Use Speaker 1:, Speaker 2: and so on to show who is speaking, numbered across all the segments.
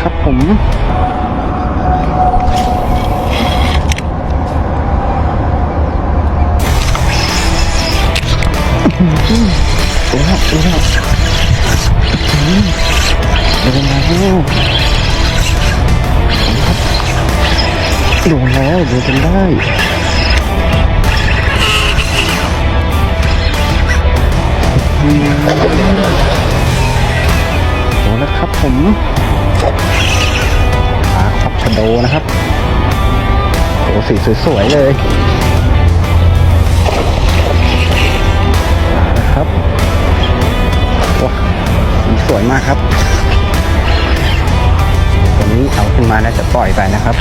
Speaker 1: ครับผมโอ้โหโอ้โหโดนแล้วโดนแล้วโดนจนได้โดนแล้วครับผม ปลาครับชะโดนะครับโอ้สีสวยๆเลยมาแล้วครับว้าสีสวยมากครับตัวนี้เอาขึ้นมาแล้วจะปล่อยไปนะครับ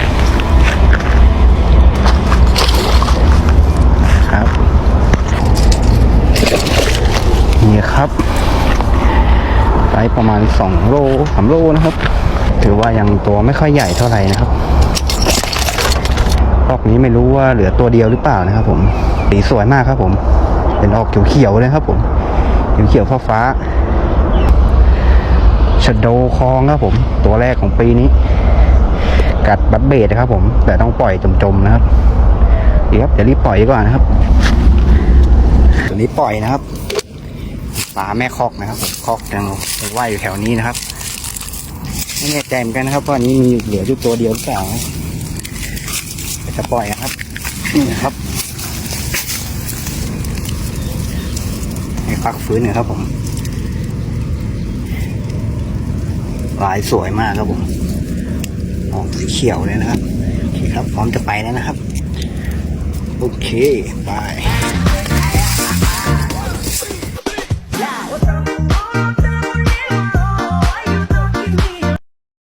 Speaker 1: ครับ นี่ครับไซส์ประมาณ 2 โล3โลนะครับ ถือว่ายังตัวไม่ค่อยใหญ่เท่าไหร่นะครับรอบนี้ไม่รู้ว่าเหลือตัวเดียวหรือเปล่านะครับ ผมสีสวยมากครับ ผม เป็นออกเขียวๆเลยครับ ผมเขียวๆฟ้าๆชะโดคองครับ ผม ตัวแรกของปีนี้ กัดบัตเบดนะครับ ผม แต่ต้องปล่อยจมๆนะครับเดี๋ยวครับเดี๋ยวรีบปล่อยดีกว่านะครับตัวนี้ปล่อยนะครับปลาแม่คอกนะครับผมคอกยังว่ายอยู่แถวนี้นะครับ ไม่แน่ใจเหมือนกันนะครับว่านี้มีเหลืออยู่ตัวเดียวหรือเปล่านะเดี๋ยวจะปล่อยนะครับนี่นะครับให้พักฟื้นน่อยครับผมลายสวยมากครับผมออกสีเขียวเลยนะครับโอเคครับ พร้อมจะไปแล้วนะครับ โอเคไป